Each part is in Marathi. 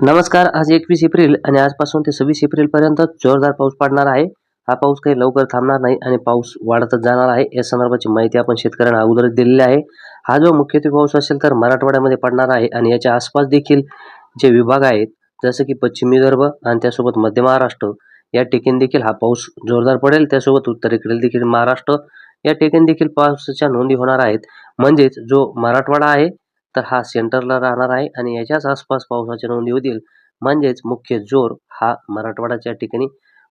नमस्कार आज एकवीस एप्रिल आणि आजपासून ते सव्वीस एप्रिलपर्यंत जोरदार पाऊस पडणार आहे. हा पाऊस काही लवकर थांबणार नाही आणि पाऊस वाढतच जाणार आहे. या संदर्भाची माहिती आपण शेतकऱ्यांना अगोदरच दिलेली आहे. हा जो मुख्यत्वे पाऊस असेल तर मराठवाड्यामध्ये पडणार आहे आणि याच्या आसपास देखील जे विभाग आहेत जसं की पश्चिम विदर्भ आणि त्यासोबत मध्य महाराष्ट्र या टेकेन देखील हा पाऊस जोरदार पडेल. त्यासोबत उत्तरेकडील देखील महाराष्ट्र या टेकेन देखील पावसाच्या नोंदी होणार आहेत. म्हणजेच जो मराठवाडा आहे तर हा सेंटरला राहणार आहे आणि याच्याच आसपास पावसाच्या नोंदी होतील. म्हणजेच मुख्य जोर हा मराठवाड्याच्या ठिकाणी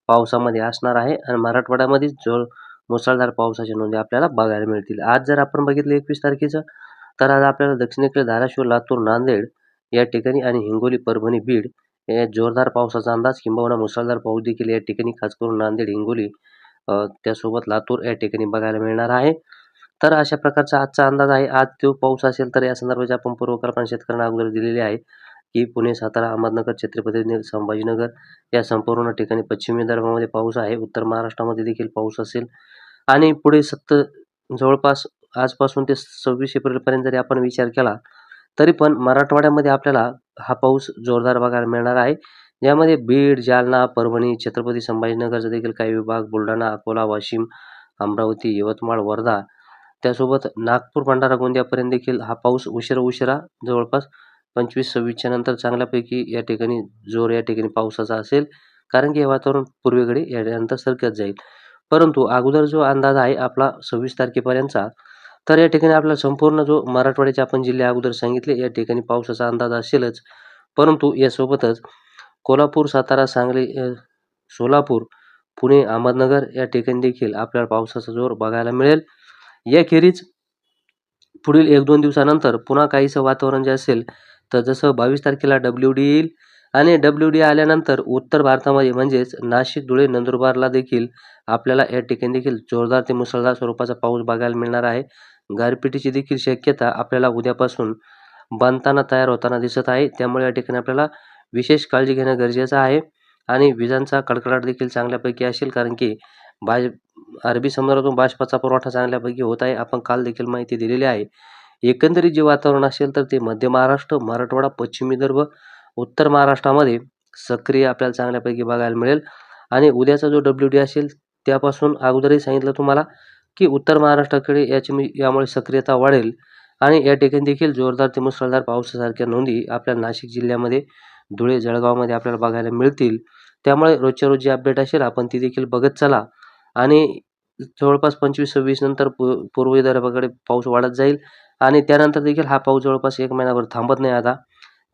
पावसामध्ये असणार आहे आणि मराठवाड्यामध्येच जोर मुसळधार पावसाच्या नोंदी आपल्याला बघायला मिळतील. आज जर आपण बघितलं एकवीस तारखेचं तर आज आपल्याला दक्षिणेकडे धाराशिव लातूर नांदेड या ठिकाणी आणि हिंगोली परभणी बीड या जोरदार पावसाचा अंदाज किंबहुना मुसळधार पाऊस देखील या ठिकाणी खास करून नांदेड हिंगोली त्यासोबत लातूर या ठिकाणी बघायला मिळणार आहे. तर अशा प्रकारचा आजचा अंदाज आहे. आज तो पाऊस असेल तर या संदर्भाची आपण पूर्वकल्पना शेतकऱ्यांना अगोदर दिलेली आहे की पुणे सातारा अहमदनगर छत्रपती संभाजीनगर या संपूर्ण ठिकाणी पश्चिम विदर्भामध्ये पाऊस आहे. उत्तर महाराष्ट्रामध्ये देखील पाऊस असेल. आणि पुढे सत्त जवळपास आजपासून ते सव्वीस एप्रिलपर्यंत जरी आपण विचार केला तरी पण मराठवाड्यामध्ये आपल्याला हा पाऊस जोरदार बघायला मिळणार आहे. यामध्ये बीड जालना परभणी छत्रपती संभाजीनगरचा देखील काही विभाग बुलढाणा अकोला वाशिम अमरावती यवतमाळ वर्धा त्यासोबत नागपूर भंडारा गोंदियापर्यंत देखील हा पाऊस उशिरा उशिरा जवळपास पंचवीस सव्वीसच्या नंतर चांगल्यापैकी या ठिकाणी जोर या ठिकाणी पावसाचा असेल. कारण की हे वातावरण पूर्वेकडे यानंतर सरकत जाईल. परंतु अगोदर जो अंदाज आहे आपला सव्वीस तारखेपर्यंतचा तर या ठिकाणी आपला संपूर्ण जो मराठवाड्याचे आपण जिल्हे अगोदर सांगितले या ठिकाणी पावसाचा अंदाज असेलच. परंतु यासोबतच कोल्हापूर सातारा सांगली सोलापूर पुणे अहमदनगर या ठिकाणी देखील आपल्याला पावसाचा जोर बघायला मिळेल. याखेरीज पुढील एक दोन दिवसानंतर पुन्हा काहीसं वातावरण जे असेल तर जसं बावीस तारखेला डब्ल्यू डी येईल आणि डब्ल्यू डी आल्यानंतर उत्तर भारतामध्ये म्हणजेच नाशिक धुळे नंदुरबारला देखील आपल्याला या ठिकाणी देखील जोरदार ते मुसळधार स्वरूपाचा पाऊस बघायला मिळणार आहे. गारपिटीची देखील शक्यता आपल्याला उद्यापासून बांधताना तयार होताना दिसत आहे. त्यामुळे या ठिकाणी आपल्याला विशेष काळजी घेणं गरजेचं आहे आणि विजांचा कडकडाट देखील चांगल्यापैकी असेल कारण की बाज अरबी समुद्रातून बाष्पाचा पुरवठा चांगल्यापैकी होत आहे. आपण काल देखील माहिती दिलेली आहे. एकंदरीत जे वातावरण असेल तर ते मध्य महाराष्ट्र मराठवाडा पश्चिम विदर्भ उत्तर महाराष्ट्रामध्ये सक्रिय आपल्याला चांगल्यापैकी बघायला मिळेल. आणि उद्याचा जो डब्ल्यू डी असेल त्यापासून अगोदरही सांगितलं तुम्हाला की उत्तर महाराष्ट्राकडे याची मी- यामुळे सक्रियता वाढेल. आणि या ठिकाणी देखील जोरदार ते मुसळधार पावसासारख्या नोंदी आपल्या नाशिक जिल्ह्यामध्ये धुळे जळगावमध्ये आपल्याला बघायला मिळतील. त्यामुळे रोजच्या रोज जी अपडेट असेल आपण ती देखील बघत चला. आणि जवळपास पंचवीस सव्वीस नंतर पू पूर्व विदर्भाकडे पाऊस वाढत जाईल. आणि त्यानंतर देखील हा पाऊस जवळपास एक महिनाभर थांबत नाही आता.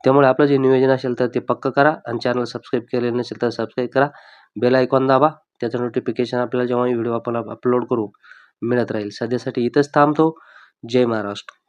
त्यामुळे आपलं जे नियोजन असेल तर ते पक्क करा आणि चॅनल सबस्क्राईब केलेलं नसेल तर सबस्क्राईब करा. बेल आयकॉन दाबा. त्याचं नोटिफिकेशन आपल्याला जेव्हा व्हिडिओ आपण अपलोड करू मिळत राहील. सध्यासाठी इथंच थांबतो. जय महाराष्ट्र.